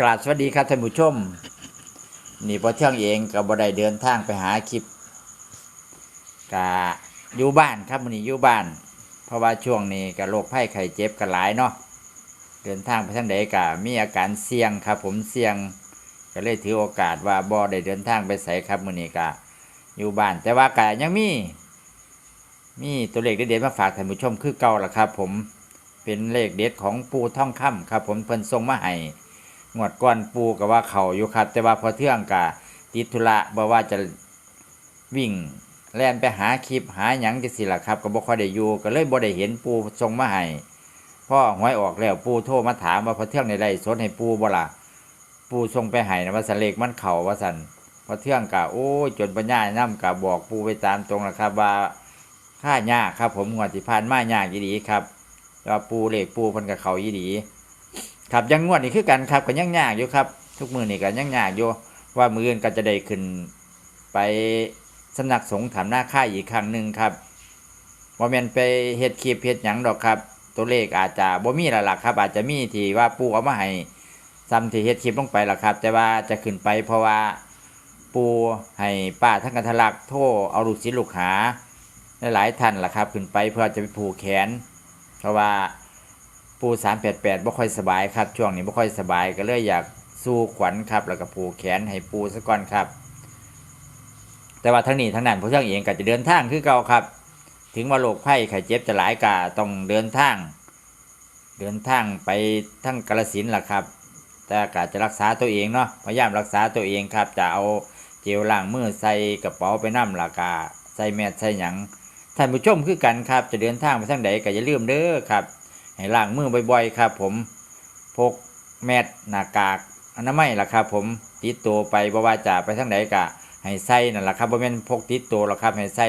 กราบสวัสดีครับท่านผู้ชม นี่พอเที่ยงเองก็บ่ได้เดินทางไปหาคลิปกะอยู่บ้านครับมื้อนี้อยู่บ้าน เพราะว่าช่วงนี้ก็โรคไข้ไข้เจ็บกันหลายเนาะเดินทางไปทางใดก็มีอาการเสี่ยงครับ ผมเสี่ยง ก็เลยถือโอกาสว่าบ่ได้เดินทางไปไสครับมื้อนี้ก็อยู่บ้าน แต่ว่าก็ยังมี มีตัวเลขเด็ดๆมาฝากท่านผู้ชมคือเก่าล่ะครับ ผมเป็นเลขเด็ดของปูท่องค่ำครับ ผมเพิ่นส่งมาให้ งวดก้อนปูกับว่าเขาอยู่ครับ แต่ว่าพอเที่ยงกะติดธุระบ่ว่าจะวิ่งแล่นไปหาคลิปหาหยังจังซี่ล่ะครับ ก็บ่ค่อยได้อยู่ก็เลยบ่ได้เห็นปูส่งมาให้พ่อหวยออกแล้วปูโทรมาถามว่าพอเที่ยงในไรสดให้ปูบ่ล่ะปูส่งไปให้นะว่าสเลขมันเข้าว่าซั่นพอเที่ยงกะโอ้จนปัญญานํกะบอกปูไปตามตรงล่ะครับ ว่าค่ายากครับ ผมงวดที่ผ่านมายากอีหลีครับแต่ว่าปูเลขปูพิ่นก็เขาอีหลี ครับยังงวดนี่คือกันครับก็ยังยากอยู่ครับ ทุกมือนี่ก็ยังยากอยู่ว่ามืออื่นก็จะได้ขึ้นไปสำนักสงฆ์ถามหน้าค่ายอีกครั้งหนึ่งครับว่าแมนไปเฮ็ดคลิปเฮ็ดหยังดอกครับ ตัวเลขอาจจะบ่มีและล่ะครับ อาจจะมีที่ว่าปูเอามาให้ซ้ำที่เฮ็ดคลิปลงไปล่ะครับ แต่ว่าจะขึ้นไปเพราะว่าปูให้ป้าทั้งกันทลักโทรเอาลูกศิษย์ลูกหาหลายท่านล่ะครับ ขึ้นไปเพื่อจะไปผูกแขน เพราะว่า ปูสามแปดแปดบ่ค่อยสบายครับ ช่วงนี้บ่ค่อยสบายก็เลยอยากสู้ขวัญครับ แล้วก็ผูกแขนให้ปูซะก่อนครับ แต่ว่าทั้งนี้ทั้งนั้นผู้เจ้าเองก็จะเดินทางคือเก่าครับ ถึงว่าโรคไข้ไข้เจ็บจะหลายกาต้องเดินทาง เดินทางไปทั้งกาลสินธุ์ล่ะครับ แต่กาจะรักษาตัวเองเนาะพยายามรักษาตัวเองครับ จะเอาเจลล้างมือใส่กระเป๋าไปน้ำล่ะกาใส่แมสใส่หยังท่านผู้ชมคือกันครับ จะเดินทางไปทางใดก็อย่าลืมเด้อครับ ให้ล้างมือบ่อยๆครับ ผมพกแมสหน้ากากอนามัยล่ะครับ ผมติดตัวไปบ่ว่าจะไปทางไหนกะให้ใส่นั่นล่ะครับบ่แม่นพกติดตัวหรอกครับให้ใส่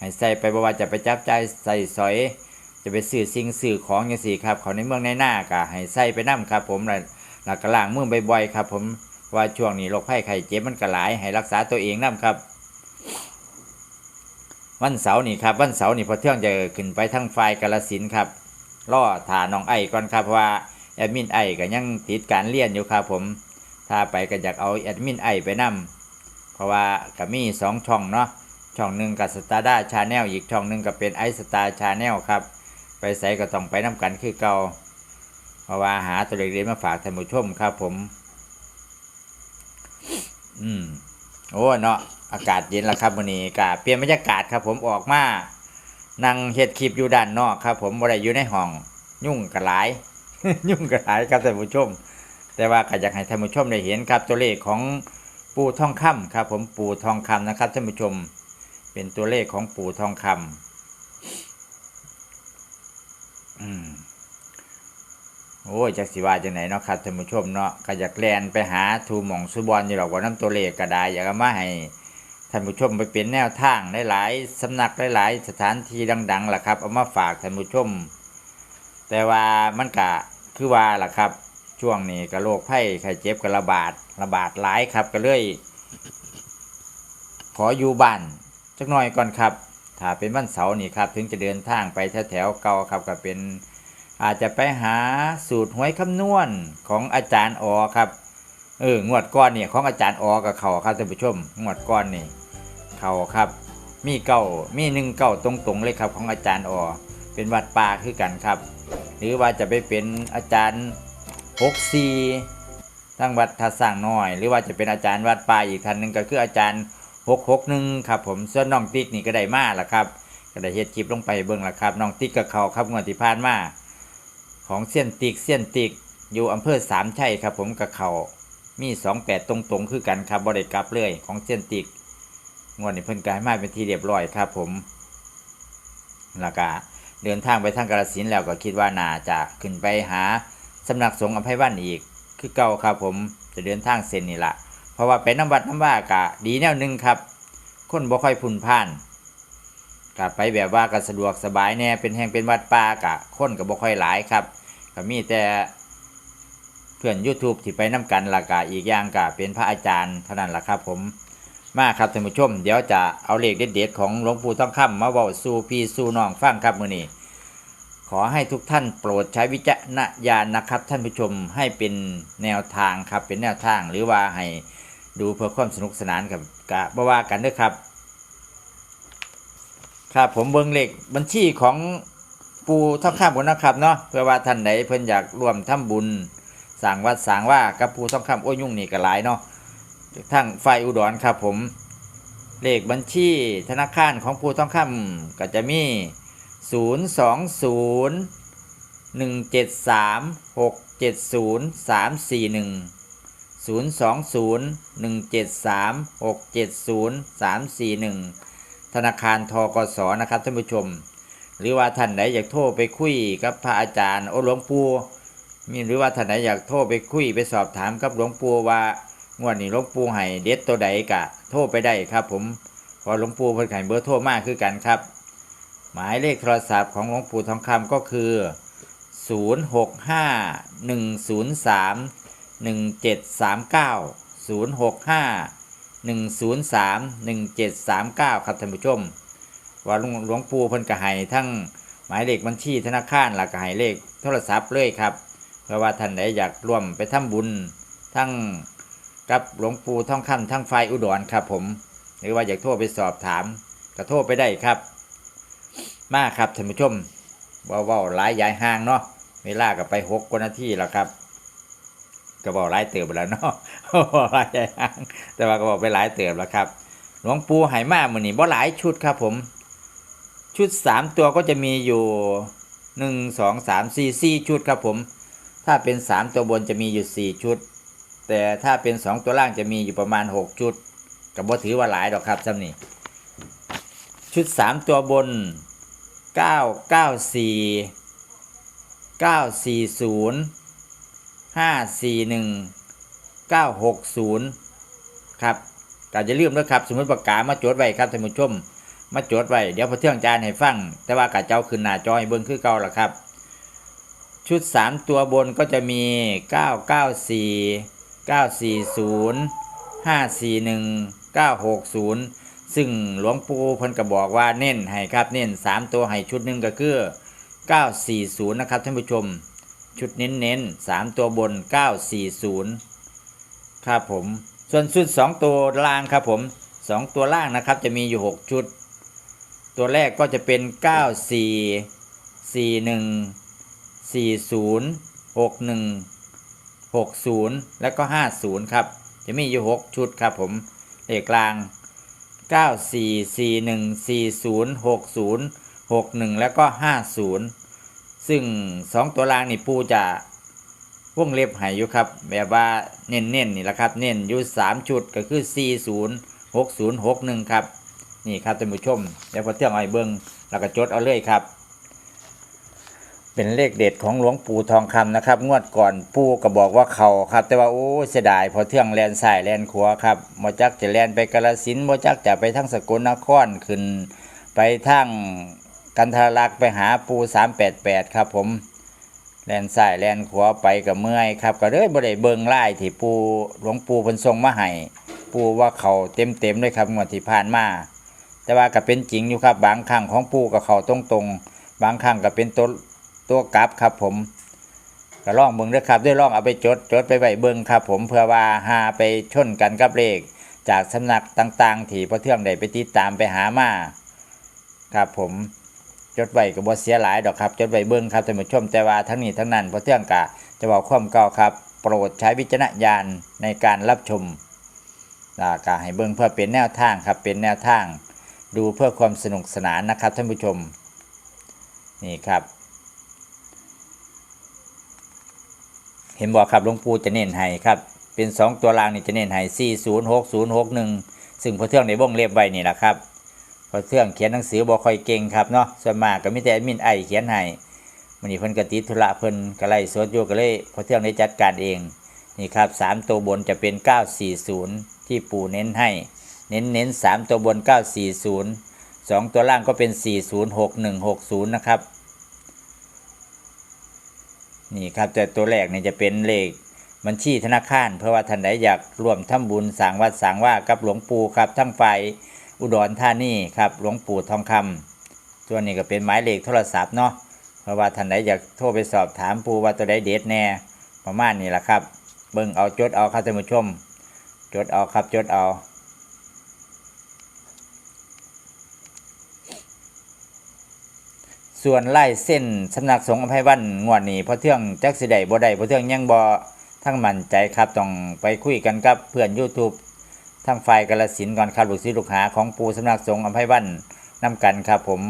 ให้ใส่ไปบ่ว่าจะไปจับใจใส่สอย จะไปซื้อสิ่งซื้อของจังซี่ครับเขาในเมืองในหน้ากะให้ใส่ไปนํครับ ผมแล้วแล้วก็ล้างมือบ่อยๆครับ ผมว่าช่วงนี้โรคภัยไข้เจ็บมันก็หลาย ให้รักษาตัวเองนํครับวันเสาร์นี่ครับวันเสาร์นี่พอเที่ยงจะขึ้นไปทางไฟกาลสินครับ ล่อถาน้องไอ้ก่อนครับเพราะว่าแอดมินไอ้ก็ยังติดการเรียนอยู่ครับผมถ้าไปก็อยากเอาแอดมินไอ้ไปนํเพราะว่าก็มีสองช่องเนาะช่องหนึ่งกับสตาร์ด้าชาแนลอีกช่องหนึ่งก็เป็นไอสตาร์ชาแนลครับ ไปใส่ก็ต้องไปนํกันคือเก่าเพราะว่าหาตัวเล็กๆมาฝากท่านผู้ชมครับผม อืมโอ้เนาะอากาศเย็นแล้วครับวันนี้ก็เปลี่ยนบรรยากาศครับผมออกมา นั่งเฮ็ดคลิปอยู่ด้านนอกครับ ผมบ่ได้อยู่ในห้อง ยุ่งกระหลาย ยุ่งกระหลายครับท่านผู้ชม แต่ว่าก็อยากให้ท่านผู้ชมได้เห็นครับตัวเลขของปูทองคำครับ ผมปูทองคำนะครับท่านผู้ชม เป็นตัวเลขของปูทองคำอืมโอ้ยจักสิว่าจังไหนเนาะครับท่านผู้ชมเนาะก็อยากแลนไปหาทูหม่องสุบอลอยู่หรอกว่าน้ำตัวเลขก็ได้อยากมาให้ ท่านผู้ชมไปเป็นแนวทางหลายๆสำนักหลายๆสถานที่ดังๆล่ะครับ เอามาฝากท่านผู้ชม แต่ว่ามันกะคือว่าล่ะครับ ช่วงนี้ก็โรคไข้ไข้เจ็บกระบาดระบาดหลายครับก็เลยขออยู่บ้านจักหน่อยก่อนครับ ถ้าเป็นวันเสาร์นี่ครับ ถึงจะเดินทางไปแถวๆเก่าครับก็เป็นอาจจะไปหาสูตรหวยคำนวณของอาจารย์ออครับ เอองวดก้อนเนี่ยของอาจารย์ออกับเขาครับท่านผู้ชม งวดก้อนนี่ เขาครับ มีเก้ามีหนึ่งเก้าตรงๆเลยครับของอาจารย์ออเป็นวัดป่าคือกันครับ หรือว่าจะไปเป็นอาจารย์หกซีทั้งวัดท่าสร้างน้อย หรือว่าจะเป็นอาจารย์วัดป่าอีกท่านหนึ่งก็คืออาจารย์หกหกหนึ่งครับผมส่วนน้องติ๊กนี่ก็ได้มาละครับก็ได้เฮ็ดคลิปลงไปเบิ่งละครับน้องติ๊กกับเขาครับงวดที่ผ่านมาของเส้ยนติ๊กเส้ยนติ๊กอยู่อำเภอสามชัยครับผมกับเขามีสองแปดตรงๆ คือกันครับบริกลับเลยของเส้นติก งวดนี้เพิ่นกายมาเป็นทีเรียบร้อยครับผมแล้วก็เดินทางไปทางกาฬสินแล้วก็คิดว่าน่าจะขึ้นไปหาสำนักสงฆ์อภัยวันอีก คือเก่าครับผมจะเดินทางเส้นนี่ละเพราะว่าไปน้ำวัดน้ำว่ากะดีแนวหนึงครับ คนบ่ค่อยพุ่นพ่านกะไปแบบว่าก็สะดวกสบายแน่เป็นแห่งเป็นวัดป่ากะคนก็บ่ค่อยหลายครับก็มีแต่เพื่อน YouTube ที่ไปน้ำกันละกะอีกอย่างกะเป็นพระอาจารย์เท่านั้นละครับผม มาครับท่านผู้ชม เดี๋ยวจะเอาเลขเด็ดๆของหลวงปู่ต้องคำมาเว้าสู่พี่สู่น้องฟังครับมือนี้ ขอให้ทุกท่านโปรดใช้วิจารณญาณนะครับ ท่านผู้ชมให้เป็นแนวทางครับเป็นแนวทางหรือว่าให้ดูเพื่อความสนุกสนานกับกะบ่ว่ากันด้วยครับ ครับผมเบิ่งเลขบัญชีของปูท่องข้ามกันนะครับเนาะเพื่อว่าท่านใดเพิ่นอยากร่วมทำบุญสร้างวัดสร้างว่ากับปูท่องข้ามโอ้ยุ่งนี่ก็หลายเนาะ ทั้งไฟอุดรครับผม เลขบัญชีธนาคารของปูท่องข้ามก็จะมี 0 2 0 1 7 3 6 7 0 3 4 1 0 2 0 1 7 3 6 7 0 3 4 1 ธนาคารทกสนะครับท่านผู้ชม หรือว่าท่านไหนอยากโทรไปคุยกับพระอาจารย์โอหลวงปู่มีหรือว่าท่านไหนอยากโทรไปคุยไปสอบถามกับหลวงปู่ว่า งวดนี้หลวงปู่ให้เด็ดตัวใดกะ โทรไปได้ครับ ผมพอหลวงปู่เพิ่นให้เบอร์โทรมากคือกันครับ หมายเลขโทรศัพท์ของหลวงปู่ทองคำก็คือ0651031739 ครับท่านผู้ชม ว่าหลวงหลวงปู่เพิ่นก็ให้ทั้งหมายเลขบัญชีธนาคารหลักก็ให้เลขโทรศัพท์เลยครับเพราะว่าท่านใดอยากร่วมไปทำบุญทั้ง กับหลวงปู่ท่องคำทั้งไฟอุดรครับผม หรือว่าอยากโทรไปสอบถามก็โทรไปได้ครับ มาครับท่านผู้ชมเว้าว้าหลายยายห่างเนาะเวลาก็ไปหกกว่านาทีแล้วครับก็บอกหลายเติบแล้วเนาะหลายยายห่างแต่ว่าก็บอกไปหลายเติบแล้วครับ หลวงปู่ไหมามือนี่บ่หลายชุดครับผม ชุดสามตัวก็จะมีอยู่หนึ่งสองสามสี่สี่ชุดครับผม ถ้าเป็นสามตัวบนจะมีอยู่สี่ชุด แต่ถ้าเป็นสองตัวล่างจะมีอยู่ประมาณหกชุดกับบ่ถือว่าหลายดอกครับจำนี่ชุดสามตัวบนเก้าเก้าสี่เก้าสี่ศูนย์ห้าสี่หนึ่งเก้าหกศูนย์ครับก็จะลืมด้วครับ สมมติปากกามาจดไว้ครับท่านผู้ชม มาจดไว้เดี๋ยวพอเที่ยงจานให้ฟัง แต่ว่ากะเจ้าขึ้นหน้าจอให้เบิ่งคือเก่าละครับ ชุด 3 ตัวบนก็จะมี 994 940 541 960 ซึ่งหลวงปู่เพิ่นก็บอกว่าเน้นให้ครับเน้น 3 ตัวให้ชุดหนึ่งก็คือ 940 นะครับท่านผู้ชม ชุดเน้นเน้น3ตัวบน 940 ครับผม ส่วนชุด 2 ตัวล่างครับผม 2 ตัวล่างนะครับจะมีอยู่ 6 ชุด ตัวแรกก็จะเป็น 94 41 40 61 60 แล้วก็ 50 ครับ จะมีอยู่ 6 ชุดครับผมเลขกลาง 94 41 40 60 61 แล้วก็ 50 ซึ่ง 2 ตัวล่างนี่ปูจะวงเล็บให้อยู่ครับ แบบว่าเน้นๆนนี่แหละครับ เน้นอยู่ 3 ชุดก็คือ 40 60 61 ครับ นี่ครับท่านผู้ชมเดี๋ยวพอเที่ยงอาไปเบิ้งแล้วก็จดเอาเลยครับ เป็นเลขเด็ดของหลวงปู่ทองคำนะครับ งวดก่อนปู่ก็บอกว่าเขาครับ แต่ว่าโอ้เสียดายพอเที่ยงแลนสายแลนขัวครับมจักจะแลนไปกาลสินธุ์มจักจะไปทั้งสกลนครขึ้น ไปทั้งกันทารักไปหาปูสามแปดแปดครับ ผมแลนสายแลนขัวไปกับเมื่อยครับ ก็เลยบ่ได้เบิงไล่ที่ปูหลวงปู่พิ่นทรงมาให้ปูว่าเขาเต็มเต็มเลยครับงวดที่ผ่านมาแต่ว่าก็เป็นจริงอยู่ครับ บางครั้งของปูกับเขาตรงตรงๆบางครั้งก็เป็นตัว ตัวกลับครับผมก็ลองเบิ่งด้อครับด้วยลองเอาไปจดจดไปไว้เบิ่งครับ ผมเพื่อว่าหาไปชนกันกับเลข จากสำนักต่างๆที่พระเทืองได้ไปติดตามไปหามาครับผมจดไว้ก็บ่เสียหลายดอกครับจดไว้เบิ่งครับท่านผู้ชมแต่ว่าทั้งนี้ทั้งนั้นพระเทืองกะจะบอกความเก่าครับ โปรดใช้วิจารณญาณในการรับชมก็ให้เบิ่งเพื่อเป็นแนวทางครับเป็นแนวทาง ดูเพื่อความสนุกสนานนะครับท่านผู้ชมนี่ครับ เห็นบอกครับหลวงปู่จะเน้นให้ครับ เป็นสองตัวรางนี่จะเน้นให้สี่ศูนย์หกศูนย์หกหนึ่งซึ่งพอเทื่องในวงเล็บไว้นี่แหละครับพอเทื่องเขียนหนังสือบ่ค่อยเก่งครับเนาะส่วนมากก็มีแต่แอดมินไอเขียนให้มันนี้เพิ่นกติธุระเพิ่นก็ไล่สวดอยู่ก็เลยพอเทื่องได้จัดการเองนี่ครับสามตัวบนจะเป็น 940 ที่ปู่เน้นให้ เน้นเน้นสามตัวบน 940สองตัวล่างก็เป็น 406160 นะครับ นี่ครับแต่ตัวแรกเนี่ยจะเป็นเลขบัญชีธนาคาร เพราะว่าท่านใดอยากร่วมทำบุญสร้างวัดสร้างว่ากับหลวงปู่ครับทั้งฝ่ายอุดรธานีครับหลวงปู่ทองคำส่วนนี้ก็เป็นหมายเลขโทรศัพท์เนาะเพราะว่าท่านใดอยากโทรไปสอบถามปู่ว่าตัวใดเด็ดแน่ประมาณนี้แหละครับ เบิ่งเอาจดเอาครับท่านผู้ชม จดเอาครับจดเอา ส่วนไล่เส้นสำนักสงฆ์อภัยวันงวดนี้พระเทื่องจักสิได้บ่ได้พระเทื่องยังบ่ทั้งมั่นใจครับต้องไปคุยกันกับเพื่อน YouTube ทั้งฝ่ายกาลสินก่อนครับลูกศิษย์ลูกหาของปูสำนักสงฆ์อภัยวันนํกันครับผม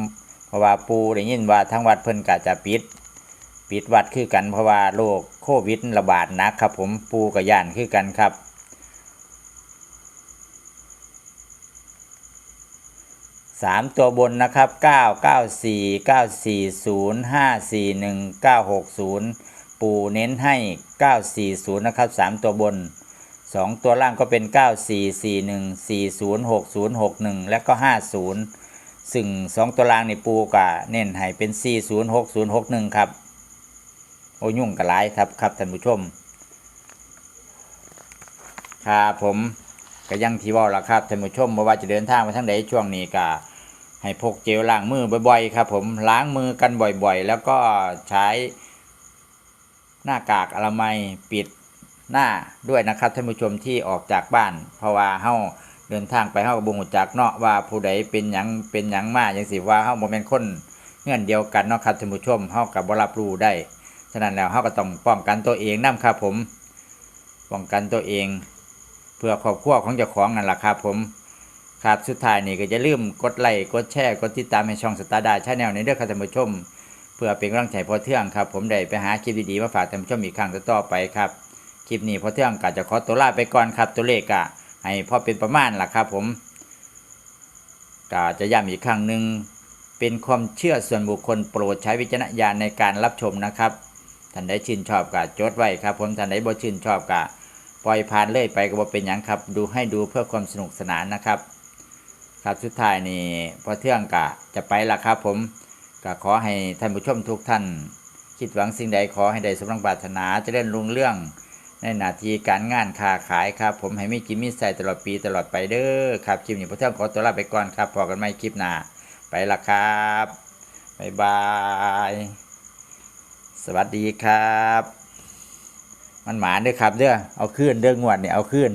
เพราะว่าปูได้ยินว่าทั้งวัดเพิ่นกะจะปิด ปิดวัดคือกันเพราะว่าโรคโควิดระบาดหนักครับผมปูกับย่านคือกันครับ สามตัวบนนะครับเก้าเก้าสี่เก้าสี่ศูนย์ห้าสี่หนึ่งเก้าหกศูนย์ปูเน้นให้เก้าสี่ศูนย์นะครับสามตัวบนสองตัวล่างก็เป็นเก้าสี่สี่หนึ่งสี่ศูนย์หกศูนย์หกหนึ่งและก็ห้าศูนย์ซึ่งสองตัวล่างในปูกะเน้นให้เป็นสี่ศูนย์หกศูนย์หกหนึ่งครับ โอ้ยุ่งกับหลายครับครับท่านผู้ชมครับผม ก็ยังที่ว่าละครับท่านผู้ชมบ่ว่าจะเดินทางไปทางใดช่วงนี้ก็ให้พกเจลล้างมือบ่อยๆครับ ผมล้างมือกันบ่อยๆ แล้วก็ใช้หน้ากากอนามัยปิดหน้าด้วยนะครับท่านผู้ชมที่ออกจากบ้าน เพราะว่าเฮาเดินทางไปเฮาก็บ่ฮู้จักเนาะว่าผู้ใดเป็นหยังเป็นหยังมาจังซี่ว่าเฮาบ่แม่นคนเงื่อนเดียวกันเนาะครับท่านผู้ชมเฮาก็บ่รับรู้ได้ฉะนั้นแล้วเฮาก็ต้องป้องกันตัวเองนํครับผมป้องกันตัวเอง พื่อครอบครัวของเจ้าของนั่นแหละครับผมครับสุดท้ายนี่ก็จะลืมกดไลค์กดแชร์กดติดตามให้ช่องสตาร์ดาชาแนลในเรื่องครับท่านผู้ชม เพื่อเป็นกำลังใจพอเที่ยงครับผมได้ไปหาคลิปดีๆมาฝากท่านผู้ชมอีกครั้งต่อไปครับคลิปนี้พอเที่ยงก็จะขอตัวลาไปก่อนครับตัวเลขก็ให้พอเป็นประมาณล่ะครับผมก็จะย้ำอีกครั้งหนึ่งเป็นความเชื่อส่วนบุคคลโปรดใช้วิจารณญาณในการรับชมนะครับท่านใดชื่นชอบก็จดไว้ครับผมท่านใดบ่ชื่นชอบก็ ปล่อยผ่านเลยไปก็บ่เป็นหยังครับ ดูให้ดูเพื่อความสนุกสนานนะครับ ครับสุดท้ายนี่พอเที่ยงกะจะไปละครับ ผมก็ขอให้ท่านผู้ชมทุกท่าน คิดหวังสิ่งใดขอให้ได้สมรังปรารถนาจะเล่นลุงเรื่อง ในหน้าที่การงานค้าขายครับ ผมให้มีกินมีใส่ตลอดปีตลอดไปเด้อครับคลิปนี้พอเที่ยงขอตัวลาไปก่อนครับพอกันไม่คลิปหน้าไปละครับบ๊ายบาย สวัสดีครับ มันหมาเด้อครับเด้อเอาขึ้นเด้องวดเนี่ยเอาขึ้น